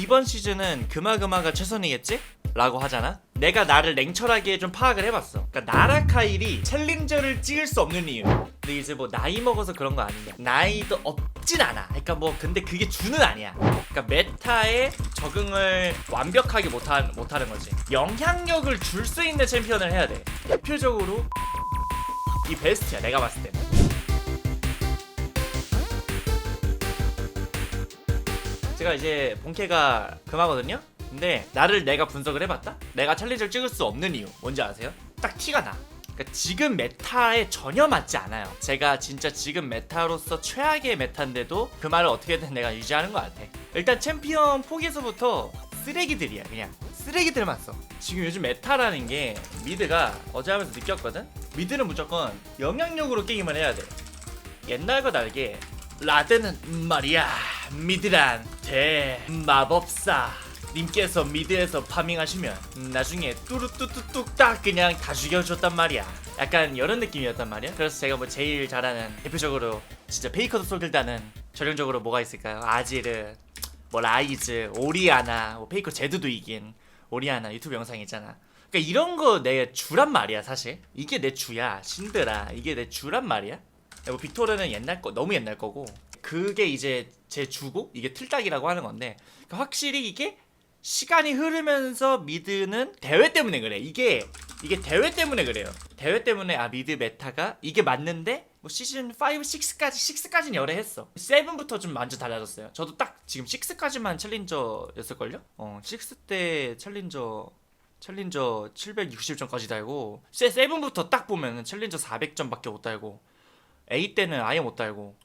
이번 시즌은 그마그마가 최선이겠지? 라고 하잖아? 내가 나를 냉철하게 좀 파악을 해봤어. 그러니까 나라 카일이 챌린저를 찍을 수 없는 이유. 근데 이제 뭐 나이 먹어서 그런 거 아니냐? 나이도 없진 않아. 그러니까 뭐 근데 그게 주는 아니야. 그러니까 메타에 적응을 완벽하게 못하, 못하는 거지. 영향력을 줄 수 있는 챔피언을 해야 돼. 대표적으로 이 베스트야. 내가 봤을 때. 제가 이제 본캐가 금하거든요. 근데 나를 내가 분석을 해봤다. 내가 챌린저를 찍을 수 없는 이유 뭔지 아세요? 딱 티가 나. 그러니까 지금 메타에 전혀 맞지 않아요. 제가 진짜 지금 메타로서 최악의 메타인데도 그 말을 어떻게든 내가 유지하는 것 같아. 일단 챔피언 폭에서부터 쓰레기들이야 그냥 쓰레기들만 써. 지금 요즘 메타라는 게 미드가 어제 하면서 느꼈거든. 미드는 무조건 영향력으로 게임을 해야 돼. 옛날과 다르게 라드는 말이야 미드란 대마법사. 님께서 미드에서 파밍하시면 나중에 뚜루뚜뚜뚝 딱 그냥 다 죽여줬단 말이야. 약간 이런 느낌이었단 말이야. 그래서 제가 뭐 제일 잘하는 대표적으로 진짜 페이커도 쏠들다는 전형적으로 뭐가 있을까요? 아지르 뭐 라이즈 오리아나 뭐 페이커 제드도 이긴 오리아나 유튜브 영상 있잖아. 그러니까 이런 거 내 주란 말이야 사실. 이게 내 주야 신드라 이게 내 주란 말이야. 뭐 빅토르는 옛날 거 너무 옛날 거고. 그게 이제 제 주고 이게 틀딱이라고 하는 건데 그러니까 확실히 이게 시간이 흐르면서 미드는 대회 때문에 그래. 이게 이게 대회 때문에 그래요. 대회 때문에 아 미드 메타가 이게 맞는데 뭐 시즌 5, 6까지 6까지는 열애했어. 7부터 좀 완전 달라졌어요. 저도 딱 지금 6까지만 챌린저였을 걸요? 어 6때 챌린저 챌린저 760점까지 달고 7부터 딱 보면은 챌린저 400점밖에 못 달고 A 때는 아예 못 달고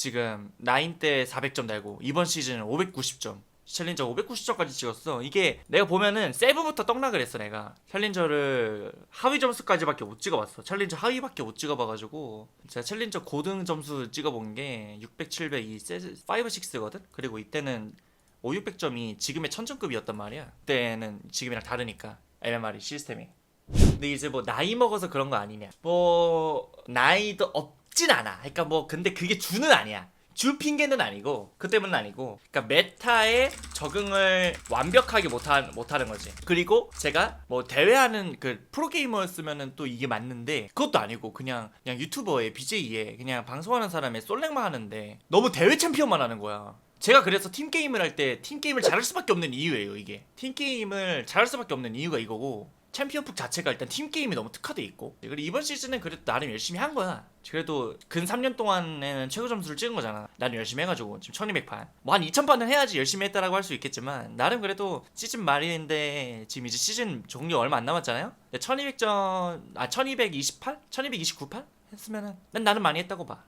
지금 9때 400점 달고 이번 시즌은 590점. 챌린저 590점까지 찍었어. 이게 내가 보면은 세븐부터 떡락을 했어 내가. 챌린저를 하위 점수까지밖에 못 찍어봤어. 챌린저 하위밖에 못 찍어봐가지고. 제가 챌린저 고등 점수 찍어본 게 600, 700, 이 5, 6거든? 그리고 이때는 5, 600점이 지금의 천점급이었단 말이야. 그때는 지금이랑 다르니까 MMR이 시스템이. 근데 이제 뭐 나이 먹어서 그런 거 아니냐. 뭐 나이도 없진 않아. 그러니까 뭐 근데 그게 주는 아니야. 줄 핑계는 아니고 그 때문은 아니고. 그러니까 메타에 적응을 완벽하게 못하, 못하는 거지. 그리고 제가 뭐 대회하는 그 프로게이머였으면은 또 이게 맞는데 그것도 아니고 그냥 그냥 유튜버에 BJ에 그냥 방송하는 사람의 솔랭만 하는데 너무 대회 챔피언만 하는 거야. 제가 그래서 팀 게임을 할 때 팀 게임을 잘할 수밖에 없는 이유예요 이게. 팀 게임을 잘할 수밖에 없는 이유가 이거고 챔피언북 자체가 일단 팀 게임이 너무 특화돼 있고. 그리고 이번 시즌은 그래도 나름 열심히 한 거야. 그래도 근 3년 동안에는 최고 점수를 찍은 거잖아. 나는 열심히 해가지고 지금 1200판. 뭐 한 2000판은 해야지 열심히 했다라고 할 수 있겠지만 나름 그래도 시즌 말인데 지금 이제 시즌 종료 얼마 안 남았잖아요. 1200전 아 1228? 1229판? 했으면은 난 나름 많이 했다고 봐.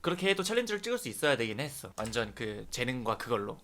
그렇게 해도 챌린저를 찍을 수 있어야 되긴 했어. 완전 그 재능과 그걸로.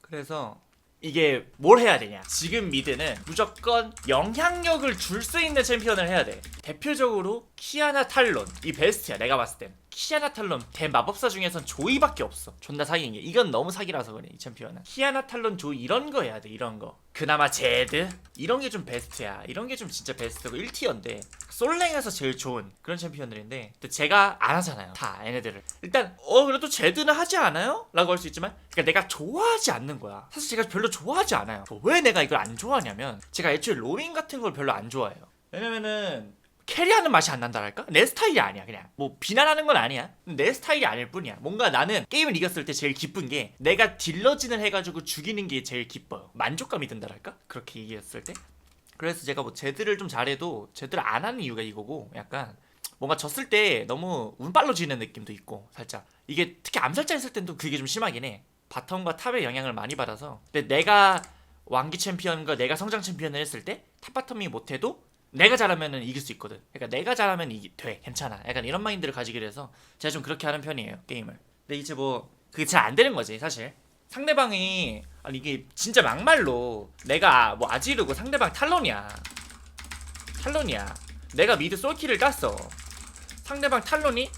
그래서 이게 뭘 해야 되냐? 지금 미드는 무조건 영향력을 줄 수 있는 챔피언을 해야 돼. 대표적으로 키아나 탈론 이 베스트야 내가 봤을 땐 키아나 탈론 대마법사 중에선 조이밖에 없어. 존나 사기인 게. 이건 너무 사기라서 그래 이 챔피언은. 키아나 탈론 조이 이런 거 해야 돼 이런 거. 그나마 제드? 이런 게 좀 베스트야. 이런 게 좀 진짜 베스트고 1티어인데. 솔랭에서 제일 좋은 그런 챔피언들인데 근데 제가 안 하잖아요 다 얘네들을. 일단 어 그래도 제드는 하지 않아요? 라고 할 수 있지만 그러니까 내가 좋아하지 않는 거야. 사실 제가 별로 좋아하지 않아요. 왜 내가 이걸 안 좋아하냐면 제가 애초에 로밍 같은 걸 별로 안 좋아해요. 왜냐면은 캐리하는 맛이 안 난다랄까? 내 스타일이 아니야 그냥. 뭐 비난하는 건 아니야. 내 스타일이 아닐 뿐이야. 뭔가 나는 게임을 이겼을 때 제일 기쁜 게 내가 딜러진을 해가지고 죽이는 게 제일 기뻐요. 만족감이 든다랄까? 그렇게 이겼을 때? 그래서 제가 뭐 제드를 좀 잘해도 제드를 안 하는 이유가 이거고 약간 뭔가 졌을 때 너무 운빨로 지는 느낌도 있고 살짝. 이게 특히 암살자 했을 땐 또 그게 좀 심하긴 해. 바텀과 탑의 영향을 많이 받아서. 근데 내가 왕기 챔피언과 내가 성장 챔피언을 했을 때 탑바텀이 못해도 내가 잘하면은 이길 수 있거든. 그러니까 내가 잘하면 이기 돼. 괜찮아. 약간 이런 마인드를 가지기로 해서 제가 좀 그렇게 하는 편이에요 게임을. 근데 이제 뭐 그게 잘 안 되는 거지 사실. 상대방이 아니 이게 진짜 막말로 내가 뭐 아지르고 상대방 탈론이야. 탈론이야. 내가 미드 솔키를 땄어. 상대방 탈론이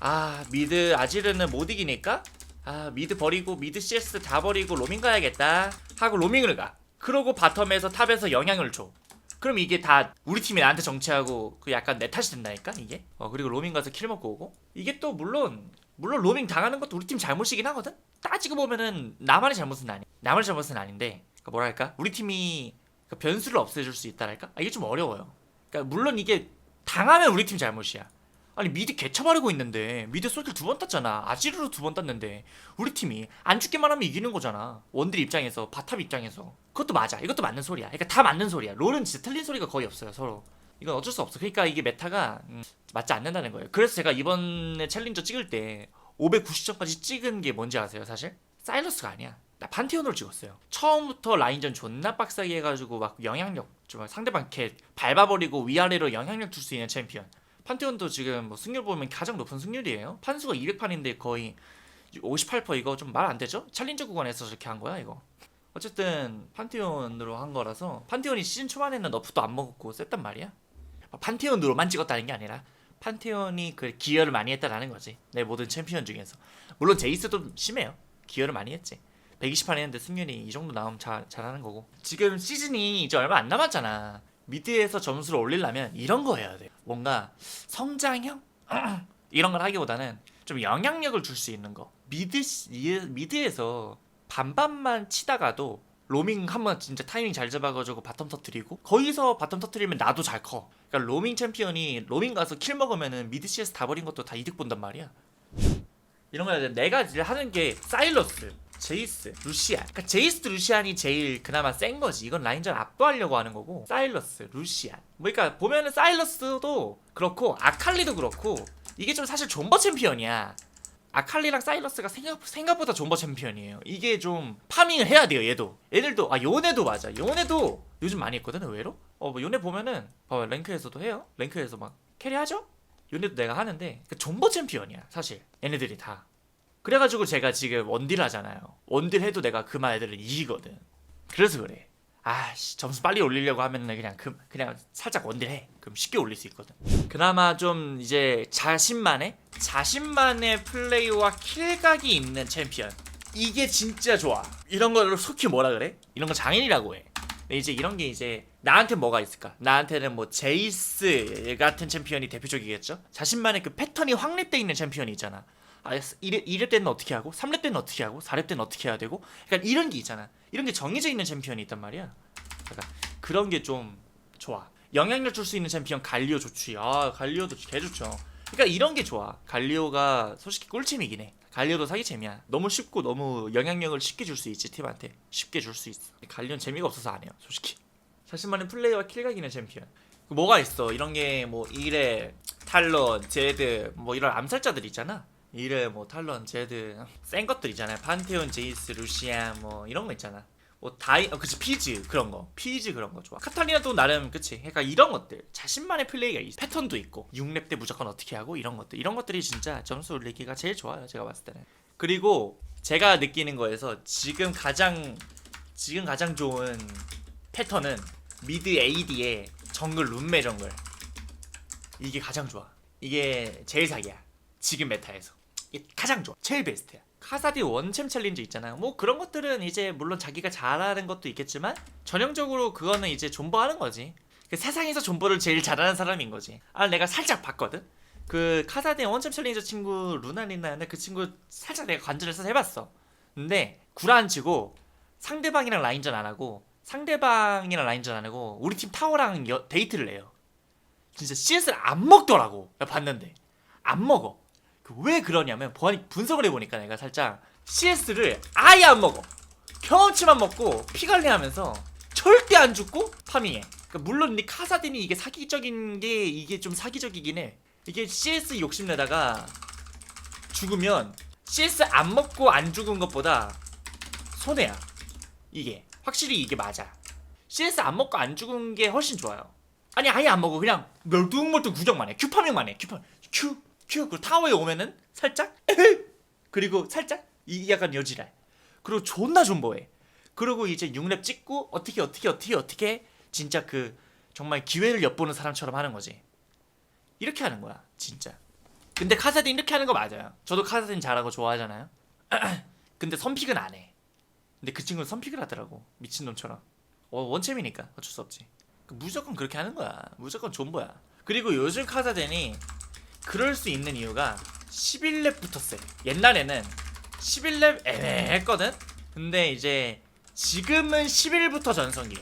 아 미드 아지르는 못 이기니까 아 미드 버리고 미드 CS 다 버리고 로밍 가야겠다 하고 로밍을 가. 그러고 바텀에서 탑에서 영향을 줘 그럼 이게 다 우리 팀이 나한테 정치하고 그 약간 내 탓이 된다니까 이게 어 그리고 로밍 가서 킬 먹고 오고 이게 또 물론 물론 로밍 당하는 것도 우리 팀 잘못이긴 하거든. 따지고 보면은 나만의 잘못은 아니. 나만의 잘못은 아닌데 그러니까 뭐랄까 우리 팀이 그 변수를 없애줄 수 있다랄까? 아, 이게 좀 어려워요. 그러니까 물론 이게 당하면 우리 팀 잘못이야. 아니 미드 개쳐바르고 있는데 미드 솔킬 두 번 땄잖아. 아지르로 두 번 땄는데 우리 팀이 안 죽기만 하면 이기는 거잖아. 원딜 입장에서 바탑 입장에서 그것도 맞아. 이것도 맞는 소리야. 그러니까 다 맞는 소리야. 롤은 진짜 틀린 소리가 거의 없어요 서로. 이건 어쩔 수 없어. 그러니까 이게 메타가 음, 맞지 않는다는 거예요. 그래서 제가 이번에 챌린저 찍을 때 590점까지 찍은 게 뭔지 아세요, 사실? 사일러스가 아니야. 나 판테온으로 찍었어요. 처음부터 라인전 존나 빡세게 해가지고 막 영향력, 좀 상대방 개 밟아버리고 위아래로 영향력 줄 수 있는 챔피언. 판테온도 지금 뭐 승률 보면 가장 높은 승률이에요. 판수가 200판인데 거의 58% 이거 좀 말 안 되죠? 챌린저 구간에서 저렇게 한 거야 이거. 어쨌든 판테온으로 한 거라서 판테온이 시즌 초반에는 너프도 안 먹었고 셌단 말이야. 판테온으로만 찍었다는 게 아니라 판테온이 그 기여를 많이 했다라는 거지. 내 모든 챔피언 중에서. 물론 제이스도 심해요. 기여를 많이 했지. 120판 했는데 승률이 이 정도 나오면 잘, 잘하는 거고. 지금 시즌이 이제 얼마 안 남았잖아. 미드에서 점수를 올리려면 이런 거 해야 돼. 뭔가 성장형? 이런 걸 하기보다는 좀 영향력을 줄 수 있는 거. 미드, 미드에서 반반만 치다가도 로밍 한번 진짜 타이밍 잘 잡아가지고 바텀 터트리고 거기서 바텀 터트리면 나도 잘 커. 그러니까 로밍 챔피언이 로밍 가서 킬 먹으면은 미드 CS 다 버린 것도 다 이득 본단 말이야. 이런 거야. 내가 이제 하는 게 사일러스, 제이스, 루시안. 그러니까 제이스, 루시안이 제일 그나마 센 거지. 이건 라인전 압도하려고 하는 거고. 사일러스, 루시안. 뭐 그러니까 보면은 사일러스도 그렇고 아칼리도 그렇고 이게 좀 사실 존버 챔피언이야. 아칼리랑 사일러스가 생각, 생각 보다 존버 챔피언이에요. 이게 좀 파밍을 해야 돼요, 얘도. 얘들도, 아, 요네도 맞아. 요네도 요즘 많이 했거든, 의외로? 어, 뭐 요네 보면은, 봐봐, 랭크에서도 해요? 랭크에서 막 캐리하죠? 요네도 내가 하는데, 그 존버 챔피언이야, 사실. 얘네들이 다. 그래가지고 제가 지금 원딜 하잖아요. 원딜 해도 내가 그만 애들을 이기거든. 그래서 그래. 아씨 점수 빨리 올리려고 하면은 그냥 그, 그냥 살짝 원딜 해. 그럼 쉽게 올릴 수 있거든. 그나마 좀 이제 자신만의 자신만의 플레이와 킬각이 있는 챔피언. 이게 진짜 좋아. 이런 걸 속히 뭐라 그래? 이런 거 장인이라고 해. 근데 이제 이런 게 이제 나한테 뭐가 있을까? 나한테는 뭐 제이스 같은 챔피언이 대표적이겠죠? 자신만의 그 패턴이 확립돼 있는 챔피언이 있잖아. 아, 1렙, 2렙 때는 어떻게 하고 3렙 때는 어떻게 하고 4렙 때는 어떻게 해야 되고 그러니까 이런 게 있잖아. 이런 게 정해져 있는 챔피언이 있단 말이야. 그러니까 그런 게 좀 좋아. 영향력 줄 수 있는 챔피언 갈리오 좋지. 아 갈리오도 개 좋죠. 그러니까 이런 게 좋아. 갈리오가 솔직히 꿀챔이긴 해. 갈리오도 사기챔이야. 너무 쉽고 너무 영향력을 쉽게 줄 수 있지 팀한테. 쉽게 줄 수 있어. 갈리오는 재미가 없어서 안 해요. 솔직히. 자신만의 플레이와 킬각 있는 챔피언. 그 뭐가 있어? 이런 게 뭐 이래 탈론, 제드 뭐 이런 암살자들 있잖아. 이래 뭐 탈론, 제드 센 것들 있잖아요. 판테온, 제이스, 루시안 뭐 이런 거 있잖아. 뭐 다이 어 그치 피즈 그런 거. 피즈 그런 거 좋아. 카탈리나도 나름 그치? 그러니까 이런 것들. 자신만의 플레이가 있어. 패턴도 있고. 6렙 때 무조건 어떻게 하고 이런 것들. 이런 것들이 진짜 점수 올리기가 제일 좋아요 제가 봤을 때는. 그리고 제가 느끼는 거에서 지금 가장 지금 가장 좋은 패턴은 미드 AD의 정글 룸메 정글. 이게 가장 좋아. 이게 제일 사기야. 지금 메타에서 가장 좋아. 제일 베스트야. 카사디 원챔 챌린지 있잖아요. 뭐 그런 것들은 이제 물론 자기가 잘하는 것도 있겠지만 전형적으로 그거는 이제 존버하는 거지. 그 세상에서 존버를 제일 잘하는 사람인 거지. 아 내가 살짝 봤거든. 그 카사디 원챔 챌린저 친구 루나리나인데 그 친구 살짝 내가 관전을 해서 해봤어. 근데 구라 치고 상대방이랑 라인전 안 하고 상대방이랑 라인전 안 하고 우리 팀 타워랑 여- 데이트를 해요. 진짜 CS를 안 먹더라고. 내가 봤는데. 안 먹어 그 왜 그러냐면 보니 분석을 해보니까 내가 살짝 CS를 아예 안 먹어. 경험치만 먹고 피 관리하면서 절대 안 죽고 파밍해. 그러니까 물론 이 카사딘이 이게 사기적인 게 이게 좀 사기적이긴 해. 이게 CS 욕심내다가 죽으면 CS 안 먹고 안 죽은 것보다 손해야. 이게. 확실히 이게 맞아. CS 안 먹고 안 죽은 게 훨씬 좋아요. 아니 아예 안 먹어. 그냥 멀뚱멀뚱 구경만 해. 큐파밍만 해. 큐파 큐 큐 그리고 타워에 오면은 살짝? 그리고 살짝? 이 약간 여지랄. 그리고 존나 존버해. 그리고 이제 6렙 찍고 어떻게 어떻게 어떻게 어떻게 진짜 그 정말 기회를 엿보는 사람처럼 하는 거지. 이렇게 하는 거야 진짜. 근데 카사딘 이렇게 하는 거 맞아요. 저도 카사딘 잘하고 좋아하잖아요. 근데 선픽은 안해. 근데 그 친구는 선픽을 하더라고 미친놈처럼. 어, 원챔이니까 어쩔 수 없지. 그 무조건 그렇게 하는 거야. 무조건 존버야. 그리고 요즘 카사딘이 그럴 수 있는 이유가 11렙부터 세. 옛날에는 11렙 애매했거든. 근데 이제 지금은 11부터 전성기.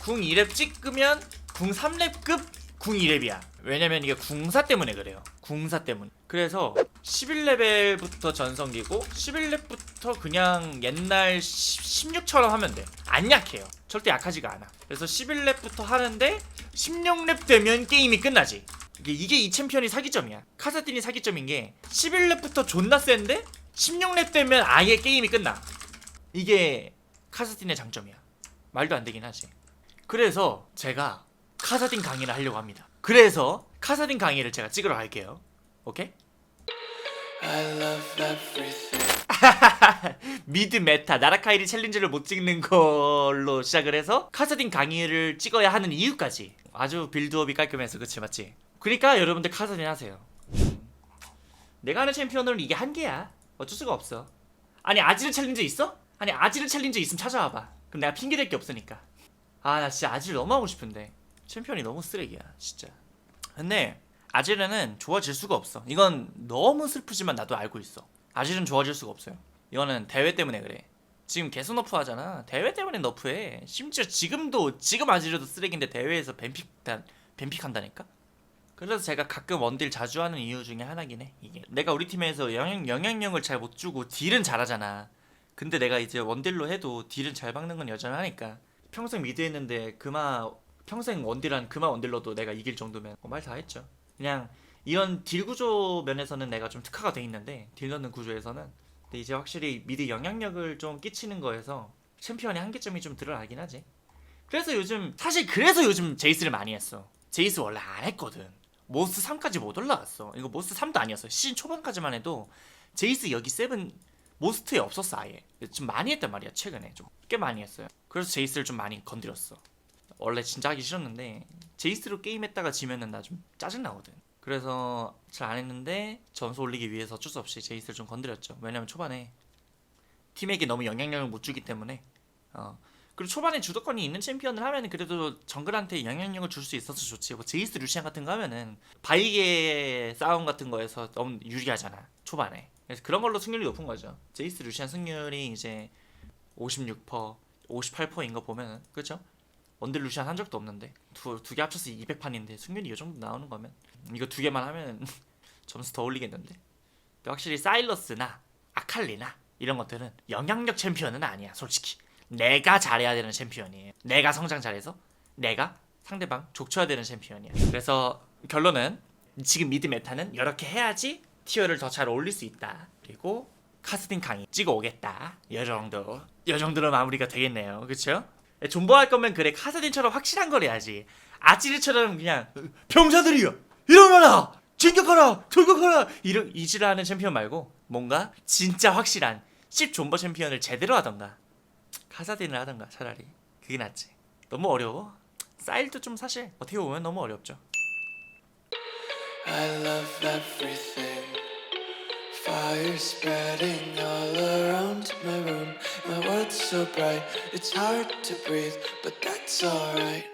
궁 2렙 찍으면 궁 3렙급 궁 2렙이야. 왜냐면 이게 궁사 때문에 그래요. 궁사 때문. 그래서 11레벨부터 전성기고 11렙부터 그냥 옛날 16처럼 하면 돼. 안 약해요. 절대 약하지가 않아. 그래서 11렙부터 하는데 16렙 되면 게임이 끝나지. 이게, 이게 이 챔피언이 사기점이야. 카사딘이 사기점인 게 11렙부터 존나 센데 16렙 되면 아예 게임이 끝나. 이게 카사딘의 장점이야. 말도 안 되긴 하지. 그래서 제가 카사딘 강의를 하려고 합니다. 그래서 카사딘 강의를 제가 찍으러 갈게요. 오케이? 미드 메타 나라카이리 챌린저를 못 찍는 걸로 시작을 해서 카사딘 강의를 찍어야 하는 이유까지 아주 빌드업이 깔끔해서 그치 맞지? 그러니까 여러분들 카사딘 하세요 음. 내가 하는 챔피언은 이게 한계야 어쩔 수가 없어 아니 아지르 챌린저 있어? 아니 아지르 챌린저 있으면 찾아와봐 그럼 내가 핑계 댈 게 없으니까 아 나 진짜 아지르 너무 하고 싶은데 챔피언이 너무 쓰레기야 진짜 근데 아지르는 좋아질 수가 없어 이건 너무 슬프지만 나도 알고 있어 아지르는 좋아질 수가 없어요 이거는 대회 때문에 그래. 지금 개수 너프 하잖아. 대회 때문에 너프해. 심지어 지금도 지금 아지르도 쓰레기인데 대회에서 뱀픽 뱀픽 한다니까. 그래서 제가 가끔 원딜 자주 하는 이유 중에 하나긴 해. 이게 내가 우리 팀에서 영향 영향력을 잘 못 주고 딜은 잘하잖아. 근데 내가 이제 원딜로 해도 딜은 잘 박는 건 여전하니까. 평생 미드 했는데 그마 평생 원딜한 그마 원딜러도 내가 이길 정도면 뭐말다 했죠. 그냥 이런 딜 구조 면에서는 내가 좀 특화가 돼 있는데 딜 넣는 구조에서는 근데 이제 확실히 미드 영향력을 좀 끼치는 거에서 챔피언의 한계점이 좀 드러나긴 하지. 그래서 요즘 사실 그래서 요즘 제이스를 많이 했어. 제이스 원래 안 했거든. 모스 3까지 못 올라갔어. 이거 모스 3도 아니었어. 시즌 초반까지만 해도 제이스 여기 세븐 모스트에 없었어 아예. 좀 많이 했단 말이야 최근에 좀 꽤 많이 했어요. 그래서 제이스를 좀 많이 건드렸어. 원래 진짜 하기 싫었는데 제이스로 게임했다가 지면은 나 좀 짜증 나거든. 그래서 잘 안 했는데 점수 올리기 위해서 어쩔 수 없이 제이스를 좀 건드렸죠. 왜냐면 초반에 팀에게 너무 영향력을 못 주기 때문에 어. 그리고 초반에 주도권이 있는 챔피언을 하면은 그래도 정글한테 영향력을 줄 수 있어서 좋지. 뭐 제이스 루시안 같은 거 하면은 바이게 싸움 같은 거에서 너무 유리하잖아. 초반에. 그래서 그런 걸로 승률이 높은 거죠. 제이스 루시안 승률이 이제 56%, 58%인 거 보면은 그렇죠? 원딜 루시안 한 적도 없는데 두 두 개 합쳐서 200판인데 승률이 이 정도 나오는 거면 이거 두 개만 하면 점수 더 올리겠는데. 확실히 사일러스나 아칼리나 이런 것들은 영향력 챔피언은 아니야, 솔직히. 내가 잘해야 되는 챔피언이에요. 내가 성장 잘해서 내가 상대방 족쳐야 되는 챔피언이야. 그래서 결론은 지금 미드 메타는 이렇게 해야지 티어를 더 잘 올릴 수 있다. 그리고 카스틴 강의 찍어 오겠다. 이 정도. 이 정도로 마무리가 되겠네요. 그렇죠? 존버할 거면 그래 카사딘처럼 확실한 걸 해야지. 아찌르처럼 그냥 병사들이요. 일어나라. 진격하라. 돌격하라. 이런 이지라하는 챔피언 말고 뭔가 진짜 확실한 10 존버 챔피언을 제대로 하던가. 카사딘을 하던가 차라리 그게 낫지. 너무 어려워. 사일도 좀 사실 어떻게 보면 너무 어렵죠. I love everything. Fire spreading all around my room. My world's so bright, it's hard to breathe, but that's alright.